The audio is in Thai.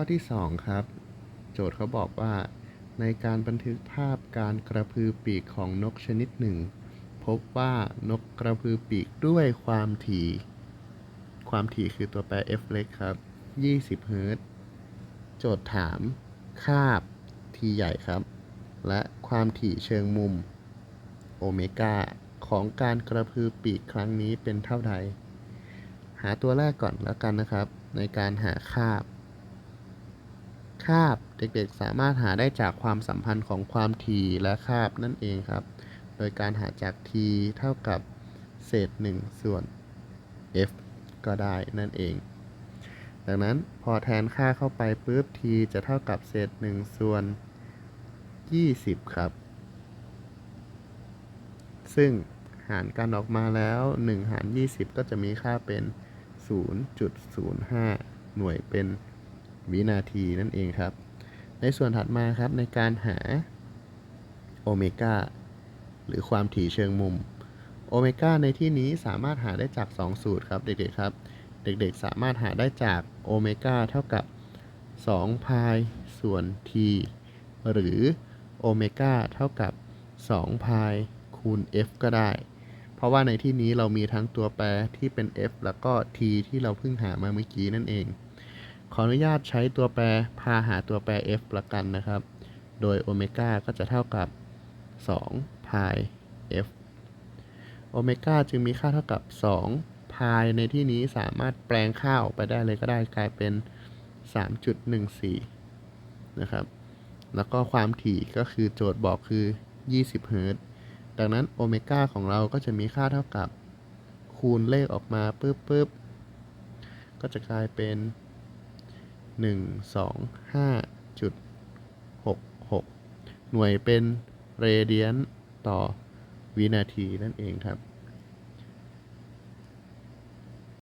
ข้อที่ 2 ครับ โจทย์เขาบอกว่า ในการบันทึกภาพการกระพือปีกของนกชนิดหนึ่ง พบว่านกกระพือปีกด้วยความถี่ ความถี่คือตัวแปร f เล็กครับ 20เฮิรตซ์โจทย์ถาม คาบ t ใหญ่ครับ และความถี่เชิงมุมโอเมก้าของการกระพือปีกครั้งนี้เป็นเท่าใด หาตัวแรกก่อนแล้วกันนะครับ ในการหาคาบ คาบ เด็กๆ สามารถหาได้จากความสัมพันธ์ของความถี่และคาบนั่นเองครับ โดยการหาจาก t เท่ากับเศษ 1 ส่วน f ก็ได้นั่นเอง ดังนั้นพอแทนค่าเข้าไปปุ๊บ t จะเท่ากับเศษ 1 ส่วน 20 ครับ ซึ่งหารกันออกมาแล้ว 1 หาร 20 ก็จะมีค่าเป็น 0.05 หน่วยเป็น วินาทีนั่นเองครับ ในส่วนถัดมาครับในการหาโอเมก้าหรือความถี่เชิงมุมโอเมก้าในที่นี้สามารถหาได้จาก 2 สูตรครับเด็กๆครับ เด็กๆสามารถหาได้จากโอเมก้าเท่ากับ2พายส่วน t หรือโอเมก้าเท่ากับ2พายคูณ f ก็ได้ เพราะว่าในที่นี้เรามีทั้งตัวแปรที่เป็น f แล้วก็ t ที่เราเพิ่งหามาเมื่อกี้นั่นเอง ขออนุญาตใช้ตัวแปรพาหาตัวแปร f ละกันนะครับ โดยโอเมก้าก็จะเท่ากับ2พาย f โอเมก้าจึงมีค่าเท่ากับ2พายในที่นี้สามารถแปลงค่าออกไปได้เลยก็ได้กลายเป็น 3.14 นะครับ แล้วก็ความถี่ก็คือโจทย์บอกคือ 20 เฮิรตซ์ดังนั้นโอเมก้าของเราก็จะมีค่าเท่ากับคูณเลขออกมาปุ๊บปุ๊บก็จะกลายเป็น 1 2 5จุด6 6 หน่วยเป็นเรเดียนต่อวินาทีนั่นเองครับ